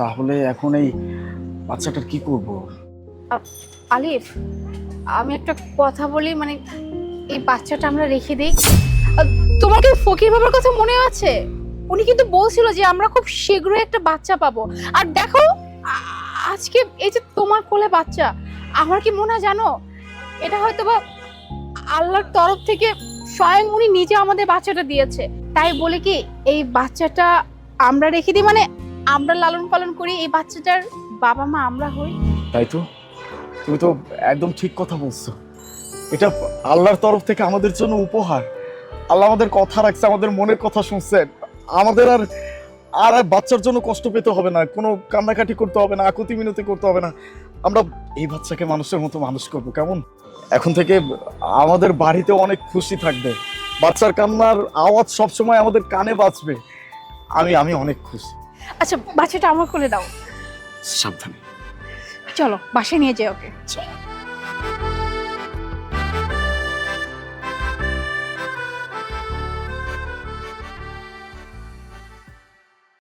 তাহলে এখন এই বাচ্চাটার কি করব? আলিফ, আমি একটা কথা বলি মানে এই বাচ্চাটা আমরা রেখে দিই। তোমার কি ফকির বাবার কথা মনে আছে? উনি কিন্তু বলছিল যে আমরা খুব শীঘ্রই একটা বাচ্চা পাবো। আর দেখো আজকে এই যে তোমার কোলে বাচ্চা, আমার কি মনে হয় জানো? এটা হয়তো বা আল্লাহর তরফ থেকে স্বয়ং উনি নিজে আমাদের বাচ্চাটা দিয়েছে। তাই বলে কি, এই বাচ্চাটা আমরা রেখে দিই মানে আমরা লালন পালন করি, এই বাচ্চাটার বাবা মা আমরা হই। তাই তো? তুমি তো একদম ঠিক কথা বলছো। এটা আল্লাহর তরফ থেকে আমাদের জন্য উপহার। আল্লাহ আমাদের কথা রাখছে, আমাদের মনের কথা শুনছে। আমাদের আর আর বাচ্চার জন্য কষ্ট পেতে হবে না। কোনো কান্নাকাটি করতে হবে না, আকুতি মিনতি করতে হবে না। আমরা এই বাচ্চাকে মানুষের মতো মানুষ করব, কেমন? এখন থেকে আমাদের বাড়িতে অনেক খুশি থাকবে। বাচ্চার কান্নার আওয়াজ সবসময় আমাদের কানে বাঁচবে আমি আমি অনেক খুশি। আচ্ছা বাচ্চাটা আমার কোলে দাও। সাবধানে। চলো বাসায় নিয়ে যাই ওকে। চল।